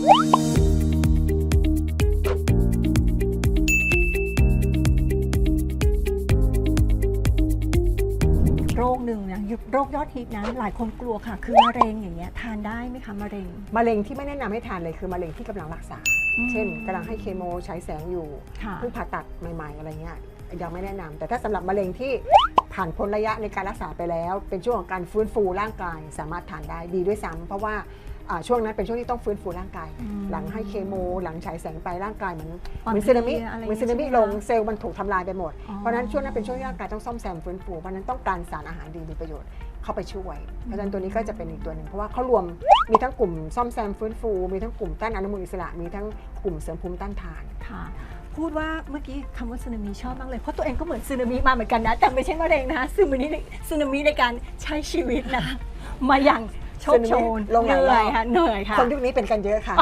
โรคหนึ่งนะยุโรคยอดฮิตนะ หลายคนกลัวค่ะ คือมะเร็งอย่างเงี้ยทานได้ไหมคะมะเร็ง มะเร็งที่ไม่แนะนำให้ทานเลยคือมะเร็งที่กำลังรักษา อืมเช่นกำลังให้เคมีใช้แสงอยู่ค่ะ เพิ่งผ่าตัดใหม่ ๆ อะไรเงี้ยยังไม่แนะนำแต่ถ้าสำหรับมะเร็งที่ผ่านพ้นระยะในการรักษาไปแล้ว เป็นช่วงของการฟื้นฟูร่างกายสามารถทานได้ดีด้วยซ้ำเพราะว่าอ่า ช่วงนั้นเป็นช่วงที่ต้องฟื้นฟูร่างกายอืมหลังให้เคมีหลังฉายแสงไปร่างกายเหมือนอ่อนเหมือนสึนามิเพลียอะไรเหมือนสึนามิใช่ไหมลงคะเซลล์มันถูกทำลายไปหมดอ๋อเพราะฉะนั้นช่วงนั้นเป็นช่วงที่ร่างกายต้องซ่อมแซมฟื้นฟูเพราะฉะนั้นต้องการสารอาหารดีมีประโยชน์เข้าไปช่วย เพราะฉะนั้นตัวนี้ก็จะเป็นอีกตัวหนึ่งเพราะว่าเขารวมมีทั้งกลุ่มซ่อมแซมฟื้นฟู มีทั้งกลุ่มต้านอนุมูลอิสระ มีทั้งกลุ่มเสริมภูมิต้านทานค่ะพูดว่าเมื่อกี้คำว่าสึนามิชอบมากเลย เพราะตัวเองก็เหมือนสึนามิมาเหมือนกันนะ แต่ไม่ใช่มะเร็งนะคะสึนามิในสึนามิในการใช้ชีวิตนะ มาอย่าง โชคโชนสึนามิลงหเหลายรอบนื่อยค่ะเหนื่อยค่ะ คนยุคนี้เป็นกันเยอะค่ะ